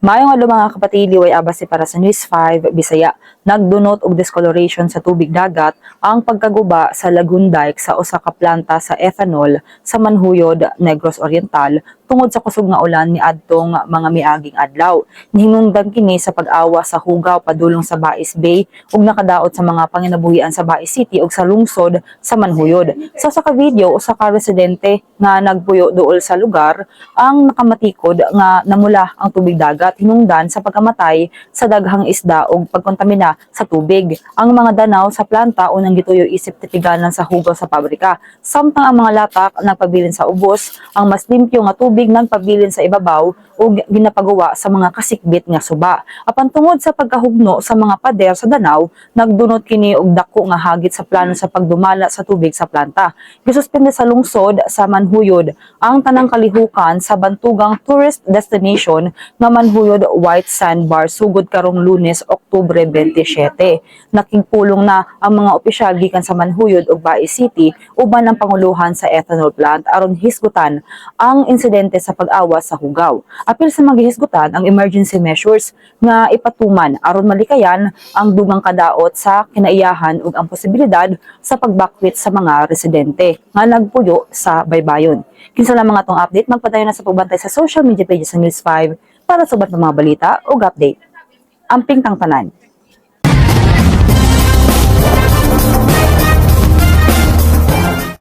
Mayong adlaw mga kapatid, liway abasi para sa News 5 Bisaya. Nagdunot og discoloration sa tubig dagat ang pagkaguba sa lagoon dike sa usa ka planta sa ethanol sa Manhuyod, Negros Oriental tungod sa kusog nga ulan ni adtong mga miaging adlaw. Nihinungdan kini sa pag-awa sa hugaw padulong sa Bais Bay ug nakadaot sa mga panginabuhian sa Bais City ug sa lungsod sa Manhuyod. Sa usa ka video usa ka residente nga nagpuyo duol sa lugar ang nakamatikod nga namula ang tubig dagat hinungdan sa pagkamatay sa daghang isda ug pagkontamina sa tubig. Ang mga danaw sa planta unang gituyo isip titiganan sa hugaw sa pabrika. Samtang ang mga latak nagpabilin sa ubos, ang mas limpyo nga tubig nagpabilin sa ibabaw ug ginapagawa sa mga kasikbit nga suba. Apan tungod sa pagkahugno sa mga pader sa danaw, nagdunot kini og dako nga hagit sa plano sa pagdumala sa tubig sa planta. Gisuspende sa lungsod sa Manhuyod ang tanang kalihukan sa bantugang tourist destination nga Manhuyod White Sandbar sugod karong Lunes, Oktubre 27. Nakigpulong na ang mga opisyal gikan sa Manhuyod ug Bae City uban ang panguluhan sa ethanol plant aron hisgutan ang insidente sa pag-awa sa hugaw. Apil sa maghihisgutan ang emergency measures nga ipatuman aron malikayan ang dugang kadaot sa kinaiyahan ug ang posibilidad sa pagbakwit sa mga residente nga nagpuyo sa baybayon. Kinsa lang mga tong update magpadayon na sa pagbantay sa social media pages sa News 5 para sa uban pa mga balita ug update. Amping tang tanan.